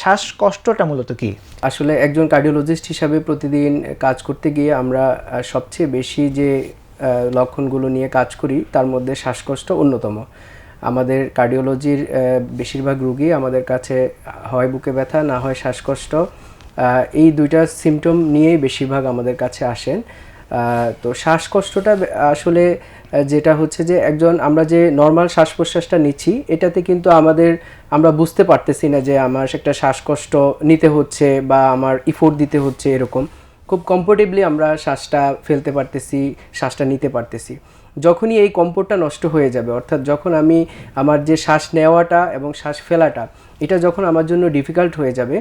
শ্বাসকষ্টটা মূলত কি? আসলে একজন কার্ডিওলজিস্ট হিসাবে প্রতিদিন কাজ করতে গিয়ে আমরা সবচেয়ে বেশি যে লক্ষণগুলো নিয়ে কাজ করি, তার মধ্যে শ্বাসকষ্ট অন্যতম। আমাদের কার্ডিওলজির বেশিরভাগ রুগী আমাদের কাছে হয় বুকে ব্যথা, না হয় শ্বাসকষ্ট। এই দুইটা সিমটম নিয়েই বেশিরভাগ আমাদের কাছে আসেন। তো শ্বাসকষ্টটা আসলে যেটা হচ্ছে যে একজন, আমরা যে নর্মাল শ্বাস প্রশ্বাসটা নিচ্ছি, এটাতে কিন্তু আমাদের, আমরা বুঝতে পারতেছি না যে আমার একটা শ্বাসকষ্ট নিতে হচ্ছে বা আমার ইফোর্ট দিতে হচ্ছে এরকম। খুব কমফোর্টেবলি আমরা শ্বাসটা ফেলতে পারতেছি, শ্বাসটা নিতে পারতেছি। যখনই এই কম্ফোর্টটা নষ্ট হয়ে যাবে, অর্থাৎ যখন আমি আমার যে শ্বাস নেওয়াটা এবং শ্বাস ফেলাটা, এটা যখন আমার জন্য ডিফিকাল্ট হয়ে যাবে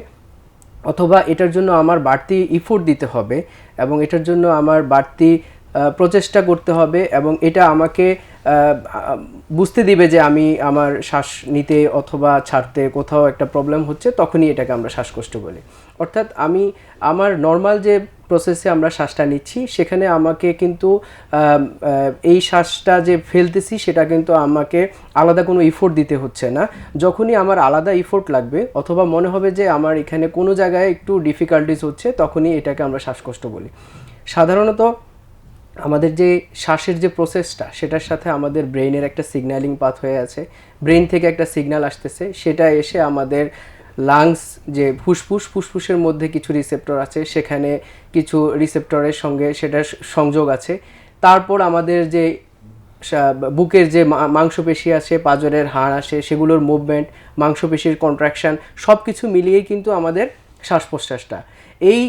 অথবা এটার জন্য আমার বাড়তি ইফোর্ট দিতে হবে এবং এটার জন্য আমার বাড়তি প্রচেষ্টা করতে হবে এবং এটা আমাকে বুঝতে দিবে যে আমি আমার শ্বাস নিতে অথবা ছাড়তে কোথাও একটা প্রবলেম হচ্ছে, তখনই এটাকে আমরা শ্বাসকষ্ট বলি। অর্থাৎ আমি আমার নর্মাল যে প্রসেসে আমরা শ্বাসটা নিচ্ছি। সেখানে আমাকে কিন্তু এই শ্বাসটা যে ফেলতেছি, সেটা কিন্তু আমাকে আলাদা কোনো ইফোর্ট দিতে হচ্ছে না। যখনই আমার আলাদা ইফোর্ট লাগবে, অথবা মনে হবে যে আমার এখানে কোনো জায়গায় একটু ডিফিকাল্টিস হচ্ছে, তখনই এটাকে আমরা শ্বাসকষ্ট বলি। সাধারণত আমাদের যে শ্বাসের যে প্রসেসটা সেটার সাথে আমাদের ব্রেইনের একটা সিগন্যালিং পাথ হয়ে আছে। ব্রেইন থেকে একটা সিগন্যাল আসতেছে, সেটা এসে আমাদের লাংস যে ফুসফুস, ফুসফুসের মধ্যে কিছু রিসেপ্টর আছে, সেখানে কিছু রিসেপ্টরের সঙ্গে সেটার সংযোগ আছে। তারপর আমাদের যে বুকের যে মাংসপেশি আছে, পাজরের হাড় আসে, সেগুলোর মুভমেন্ট মাংসপেশির কন্ট্রাকশান সব কিছু মিলিয়েই কিন্তু আমাদের শ্বাস প্রশ্বাসটা এই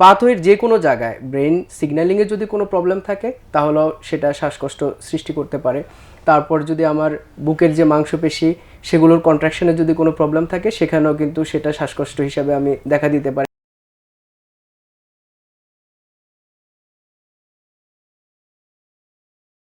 পাথওয়ের যে কোনো জায়গায় ব্রেন সিগন্যালিংয়ে যদি কোনো প্রবলেম থাকে, তাহলেও সেটা শ্বাসকষ্ট সৃষ্টি করতে পারে। তারপর যদি আমার বুকের যে মাংসপেশি, সেগুলোর কন্ট্রাকশনে যদি কোনো প্রবলেম থাকে, সেখানেও কিন্তু সেটা শ্বাসকষ্ট হিসাবে আমি দেখা দিতে পারি।